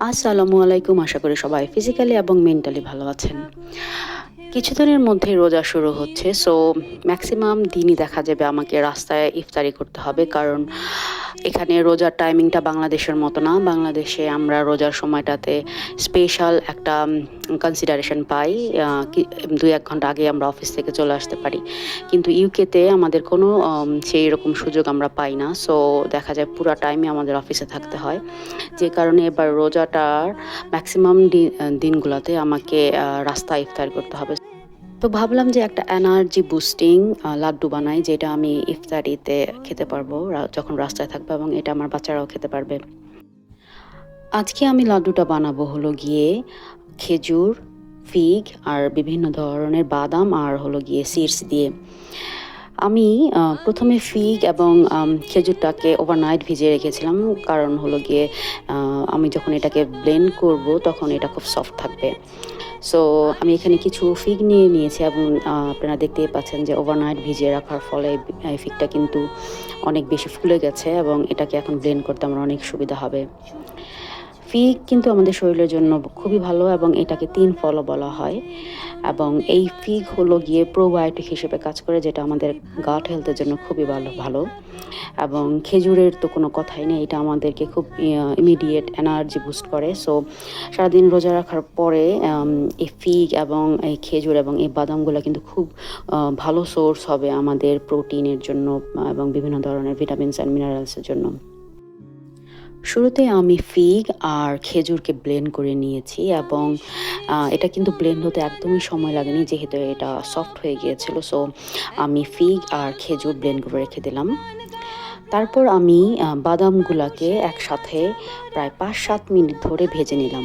আসসালামু আলাইকুম, আশা করি সবাই ফিজিক্যালি এবং মেন্টালি ভালো আছেন। কিছুদিনের মধ্যে রোজা শুরু হচ্ছে সো ম্যাক্সিমাম দিনই দেখা যাবে আমাকে রাস্তায় ইফতারি করতে হবে, কারণ এখানে রোজার টাইমিংটা বাংলাদেশের মতো না। বাংলাদেশে আমরা রোজার সময়টাতে স্পেশাল একটা কনসিডারেশন পাই দুই এক ঘণ্টা আগে আমরা অফিস থেকে চলে আসতে পারি। কিন্তু ইউকেতে আমাদের কোনো সেই রকম সুযোগ আমরা পাই না। সো দেখা যায় পুরো টাইমে আমাদের অফিসে থাকতে হয়। যে কারণে এবার রোজাটার ম্যাক্সিমাম দিনগুলোতে আমাকে রাস্তা ইফতার করতে হবে। তো ভাবলাম যে একটা এনার্জি বুস্টিং লাড্ডু বানাই, যেটা আমি ইফতারিতে খেতে পারব যখন রাস্তায় থাকব এবং এটা আমার বাচ্চারাও খেতে পারবে। আজকে আমি লাড্ডুটা বানাবো হলো গিয়ে খেজুর, ফিগ আর বিভিন্ন ধরনের বাদাম আর হলো গিয়ে সিডস দিয়ে। আমি প্রথমে ফিগ এবং খেজুরটাকে ওভারনাইট ভিজিয়ে রেখেছিলাম। কারণ হলো গিয়ে আমি যখন এটাকে ব্লেন্ড করব, তখন এটা খুব সফট থাকবে। সো আমি এখানে কিছু ফিগ নিয়ে নিয়েছি এবং আপনারা দেখতেই পাচ্ছেন যে ওভারনাইট ভিজিয়ে রাখার ফলে এই ফিগটা কিন্তু অনেক বেশি ফুলে গেছে এবং এটাকে এখন ব্লেন্ড করতে আমার অনেক সুবিধা হবে। ফিগ কিন্তু আমাদের শরীরের জন্য খুবই ভালো এবং এটাকে তিন ফলও বলা হয়। এবং এই ফিগ হলো গিয়ে প্রোবায়োটিক হিসেবে কাজ করে, যেটা আমাদের গাট হেলথের জন্য খুবই ভালো ভালো। এবং খেজুরের তো কোনো কথাই নেই, এটা আমাদেরকে খুব ইমিডিয়েট এনার্জি বুস্ট করে। সো সারাদিন রোজা রাখার পরে এই ফিগ এবং এই খেজুর এবং এই বাদামগুলো কিন্তু খুব ভালো সোর্স হবে আমাদের প্রোটিনের জন্য, এবং বিভিন্ন ধরনের ভিটামিনস অ্যান্ড মিনারেলসের জন্য। শুরুতে আমি ফিগ আর খেজুরকে ব্লেন্ড করে নিয়েছি এবং এটা কিন্তু ব্লেন্ড হতে একদমই সময় লাগেনি যেহেতু এটা সফট হয়ে গিয়েছিল সো আমি ফিগ আর খেজুর ব্লেন্ড করে রেখে দিলাম। তারপর আমি বাদামগুলোকে একসাথে প্রায় পাঁচ সাত মিনিট ধরে ভেজে নিলাম।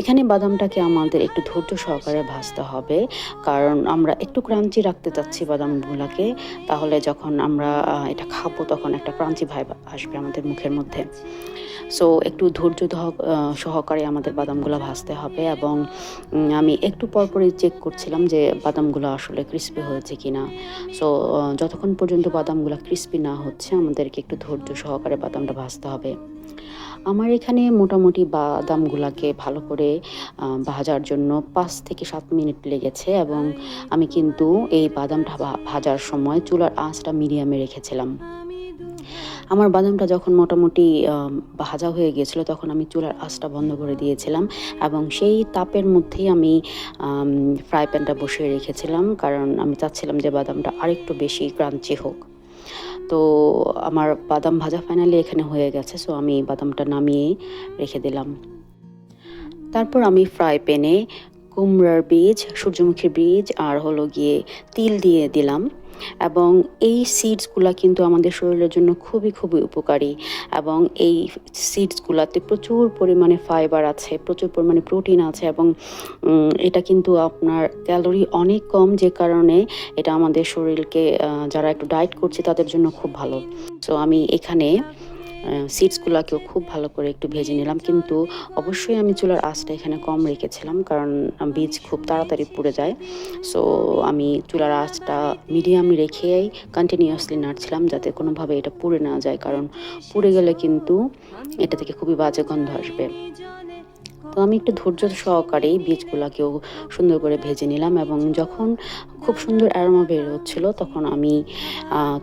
এখানে বাদামটাকে আমাদের একটু ধৈর্য সহকারে ভাজতে হবে। কারণ আমরা একটু ক্রাঞ্চি রাখতে চাচ্ছি বাদামগুলোকে। তাহলে যখন আমরা এটা খাব তখন একটা ক্রাঞ্চি ভাইব আসবে আমাদের মুখের মধ্যে। সো একটু ধৈর্য সহকারে আমাদের বাদামগুলো ভাজতে হবে এবং আমি একটু পরপরই চেক করছিলাম যে বাদামগুলো আসলে ক্রিস্পি হয়েছে কি না সো যতক্ষণ পর্যন্ত বাদামগুলো ক্রিস্পি না হচ্ছে, আমাদেরকে একটু ধৈর্য সহকারে বাদামটা ভাজতে হবে। আমার এখানে মোটামুটি বাদামগুলাকে ভালো করে ভাজার জন্য পাঁচ থেকে সাত মিনিট লেগেছে এবং আমি কিন্তু এই বাদামটা ভাজার সময় চুলার আঁচটা মিডিয়ামে রেখেছিলাম। আমার বাদামটা যখন মোটামুটি ভাজা হয়ে গিয়েছিল তখন আমি চুলার আঁচটা বন্ধ করে দিয়েছিলাম এবং সেই তাপের মধ্যেই আমি ফ্রাই প্যানটা বসিয়ে রেখেছিলাম কারণ আমি চাচ্ছিলাম যে বাদামটা আরেকটু বেশি ক্রাঞ্চি হোক। তো আমার বাদাম ভাজা ফাইনালি এখানে হয়ে গেছে সো আমি বাদামটা নামিয়ে রেখে দিলাম। তারপর আমি ফ্রাই প্যানে কুমড়ার বীজ সূর্যমুখীর বীজ আর হলো গিয়ে তিল দিয়ে দিলাম। এবং এই সিডসগুলা কিন্তু আমাদের শরীরের জন্য খুবই খুবই উপকারী। এবং এই সিডসগুলাতে প্রচুর পরিমাণে ফাইবার আছে, প্রচুর পরিমাণে প্রোটিন আছে এবং এটা কিন্তু আপনার ক্যালোরি অনেক কম যে কারণে এটা আমাদের শরীরকে যারা একটু ডায়েট করছে তাদের জন্য খুব ভালো। সো আমি এখানে সিডসগুলোকেও খুব ভালো করে একটু ভেজে নিলাম। কিন্তু অবশ্যই আমি চুলার আঁচটা এখানে কম রেখেছিলাম, কারণ বীজ খুব তাড়াতাড়ি পুড়ে যায়। সো আমি চুলার আঁচটা মিডিয়াম রেখেই কন্টিনিউয়াসলি নাড়ছিলাম যাতে কোনোভাবে এটা পুড়ে না যায়, কারণ পুড়ে গেলে কিন্তু এটা থেকে খুবই বাজে গন্ধ আসবে। তো আমি একটু ধৈর্য সহকারেই বীজগুলোকেও সুন্দর করে ভেজে নিলাম এবং যখন খুব সুন্দর অ্যারোমা বের হচ্ছিল তখন আমি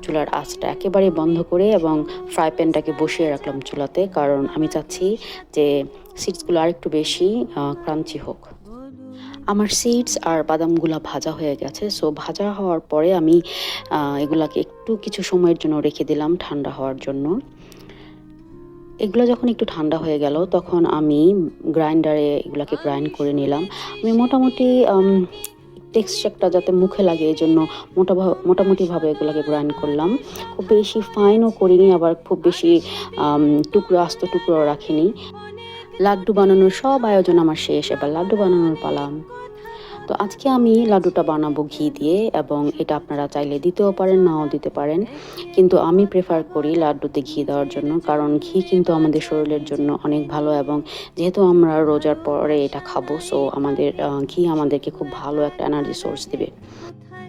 চুলার আঁচটা একেবারে বন্ধ করে এবং ফ্রাই প্যানটাকে বসিয়ে রাখলাম চুলাতে। কারণ আমি চাচ্ছি যে সিডসগুলো আরেকটু বেশি ক্রাঞ্চি হোক। আমার সিডস আর বাদামগুলা ভাজা হয়ে গেছে। সো ভাজা হওয়ার পরে আমি এগুলাকে একটু কিছু সময়ের জন্য রেখে দিলাম ঠান্ডা হওয়ার জন্য। এগুলো যখন একটু ঠান্ডা হয়ে গেল, তখন আমি গ্রাইন্ডারে এগুলোকে গ্রাইন্ড করে নিলাম। আমি মোটামুটি টেক্সচারটা যাতে মুখে লাগে এই জন্য মোটা মোটামুটিভাবে এগুলোকে গ্রাইন্ড করলাম। খুব বেশি ফাইনও করিনি, আবার খুব বেশি টুকরো, আস্ত টুকরো রাখিনি। লাড্ডু বানানোর সব আয়োজন আমার শেষ, এবার লাড্ডু বানানোর পালাম তো আজকে আমি লাড্ডুটা বানাবো ঘি দিয়ে এবং এটা আপনারা চাইলে দিতেও পারেন, নাও দিতে পারেন। কিন্তু আমি প্রেফার করি লাড্ডুতে ঘি দেওয়ার জন্য, কারণ ঘি কিন্তু আমাদের শরীরের জন্য অনেক ভালো এবং যেহেতু আমরা রোজার পরে এটা খাব সো আমাদের ঘি আমাদেরকে খুব ভালো একটা এনার্জি সোর্স দেবে।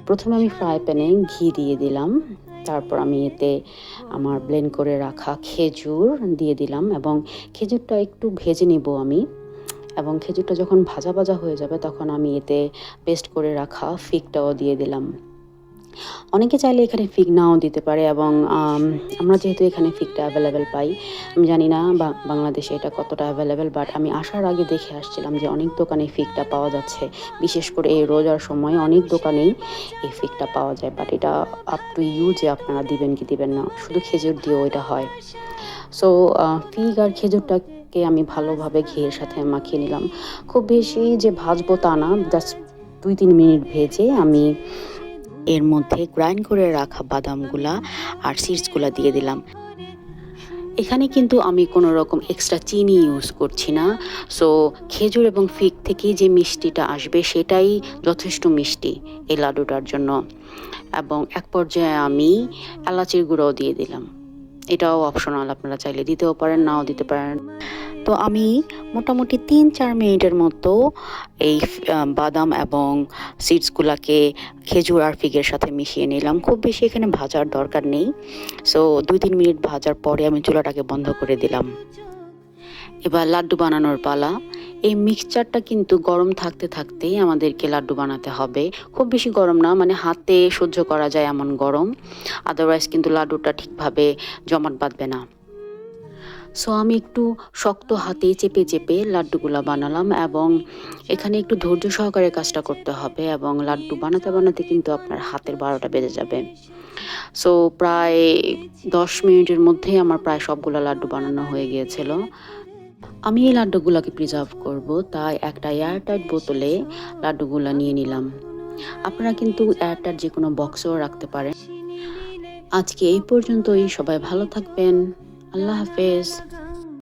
প্রথমে আমি ফ্রাই প্যানে ঘি দিয়ে দিলাম, তারপর আমি এতে আমার ব্লেন্ড করে রাখা খেজুর দিয়ে দিলাম এবং খেজুরটা একটু ভেজে নিব আমি। এবং খেজুরটা যখন ভাজা ভাজা হয়ে যাবে, তখন আমি এতে পেস্ট করে রাখা ফিকটাও দিয়ে দিলাম। অনেকে চাইলে এখানে ফিক নাও দিতে পারে এবং আমরা যেহেতু এখানে ফিকটা অ্যাভেলেবেল পাই, আমি জানি না বাংলাদেশে এটা কতটা অ্যাভেলেবেল বাট আমি আসার আগে দেখে আসছিলাম যে অনেক দোকানে ফিকটা পাওয়া যাচ্ছে। বিশেষ করে এই রোজার সময় অনেক দোকানেই এই ফিকটা পাওয়া যায় বাট এটা আপ টু ইউ যে আপনারা দিবেন কি দিবেন না, শুধু খেজুর দিয়েও এটা হয়। সো ফিগ আর খেজুরটাকে আমি ভালোভাবে ঘিয়ের সাথে মাখিয়ে নিলাম। খুব বেশি যে ভাজবো তা না জাস্ট দুই তিন মিনিট ভেজে আমি এর মধ্যে গ্রাইন্ড করে রাখা বাদামগুলা আর সিডসগুলা দিয়ে দিলাম। এখানে কিন্তু আমি কোনো রকম এক্সট্রা চিনি ইউজ করছি না। সো খেজুর এবং ফিগ থেকে যে মিষ্টিটা আসবে সেটাই যথেষ্ট মিষ্টি এই লাডুটার জন্য। এবং এক পর্যায়ে আমি এলাচির গুঁড়োও দিয়ে দিলাম। এটাও অপশনাল আপনারা চাইলে দিতেও পারেন, নাও দিতে পারেন। তো আমি মোটামুটি তিন চার মিনিটের মতো এই বাদাম এবং সিডসগুলোকে খেজুর আর ফিগের সাথে মিশিয়ে নিলাম। খুব বেশি এখানে ভাজার দরকার নেই। সো দুই তিন মিনিট ভাজার পরে আমি চুলাটাকে বন্ধ করে দিলাম। এবার লাড্ডু বানানোর পালা। এই মিক্সচারটা কিন্তু গরম থাকতে থাকতেই আমাদেরকে লাড্ডু বানাতে হবে। খুব বেশি গরম না মানে হাতে সহ্য করা যায় এমন গরম। আদারওয়াইজ কিন্তু লাড্ডুটা ঠিকভাবে জমাট বাঁধবে না। সো আমি একটু শক্ত হাতে চেপে চেপে লাড্ডুগুলা বানালাম এবং এখানে একটু ধৈর্য সহকারে কাজটা করতে হবে এবং লাড্ডু বানাতে বানাতে কিন্তু আপনার হাতের বারোটা বেজে যাবে। সো প্রায় দশ মিনিটের মধ্যেই আমার প্রায় সবগুলো লাড্ডু বানানো হয়ে গিয়েছিল। আমি এই লাড্ডুগুলোকে প্রিজার্ভ করব, তাই একটা এয়ারটাইট বোতলে লাড্ডুগুলো নিয়ে নিলাম। আপনারা কিন্তু এয়ারটাইট যে কোনো বক্সেও রাখতে পারেন। আজকে এই পর্যন্তই, সবাই ভালো থাকবেন। আল্লাহ হাফেজ।